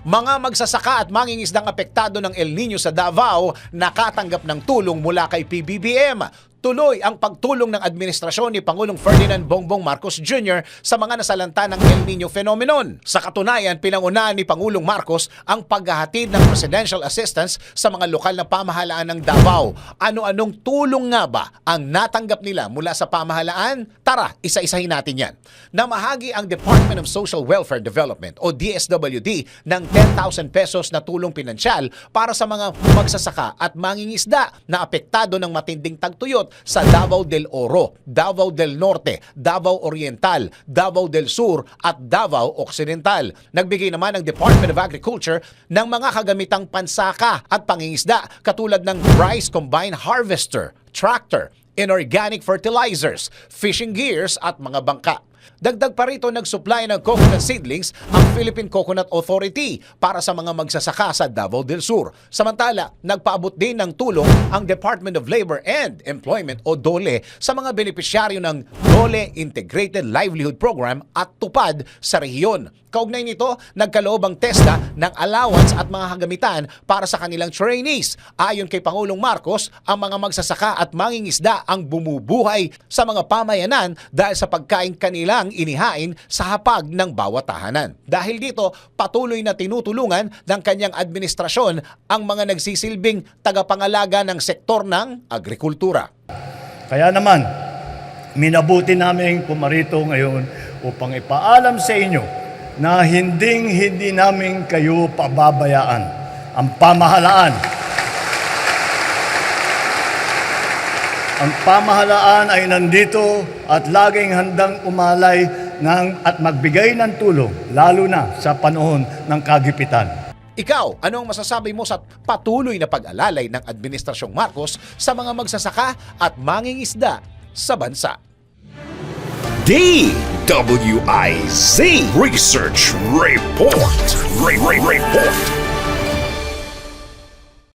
Mga magsasaka at mangingisdang apektado ng El Nino sa Davao nakatanggap ng tulong mula kay PBBM. Tuloy ang pagtulong ng administrasyon ni Pangulong Ferdinand Bongbong Marcos Jr. sa mga nasalanta ng El Nino phenomenon. Sa katunayan, pinangunahan ni Pangulong Marcos ang paghahatid ng presidential assistance sa mga lokal na pamahalaan ng Davao. Ano-anong tulong nga ba ang natanggap nila mula sa pamahalaan? Tara, isa-isahin natin yan. Namahagi ang Department of Social Welfare Development o DSWD ng 10,000 pesos na tulong pinansyal para sa mga magsasaka at mangingisda na apektado ng matinding tagtuyot sa Davao del Oro, Davao del Norte, Davao Oriental, Davao del Sur at Davao Occidental. Nagbigay naman ang Department of Agriculture ng mga kagamitang pansaka at pangingisda katulad ng rice combine harvester, tractor, inorganic fertilizers, fishing gears at mga bangka. Dagdag pa rito nag-supply ng coconut seedlings ang Philippine Coconut Authority para sa mga magsasaka sa Davao del Sur. Samantala, nagpaabot din ng tulong ang Department of Labor and Employment o DOLE sa mga benepisyaryo ng DOLE Integrated Livelihood Program at tupad sa rehiyon. Kaugnay nito, nagkaloob ang TESDA ng allowance at mga kagamitan para sa kanilang trainees. Ayon kay Pangulong Marcos, ang mga magsasaka at mangingisda ang bumubuhay sa mga pamayanan dahil sa pagkain kanilang inihain sa hapag ng bawat tahanan. Dahil dito, patuloy na tinutulungan ng kanyang administrasyon ang mga nagsisilbing tagapangalaga ng sektor ng agrikultura. Kaya naman, minabuti namin pumarito ngayon upang ipaalam sa inyo na hinding hindi namin kayo pababayaan. Ang pamahalaan. Ang pamahalaan ay nandito at laging handang umalay ng, at magbigay ng tulong, lalo na sa panahon ng kagipitan. Ikaw, ano ang masasabi mo sa patuloy na pag-alalay ng Administrasyong Marcos sa mga magsasaka at mangingisda sa bansa? DWIZ Research Report. Re- Re- Report.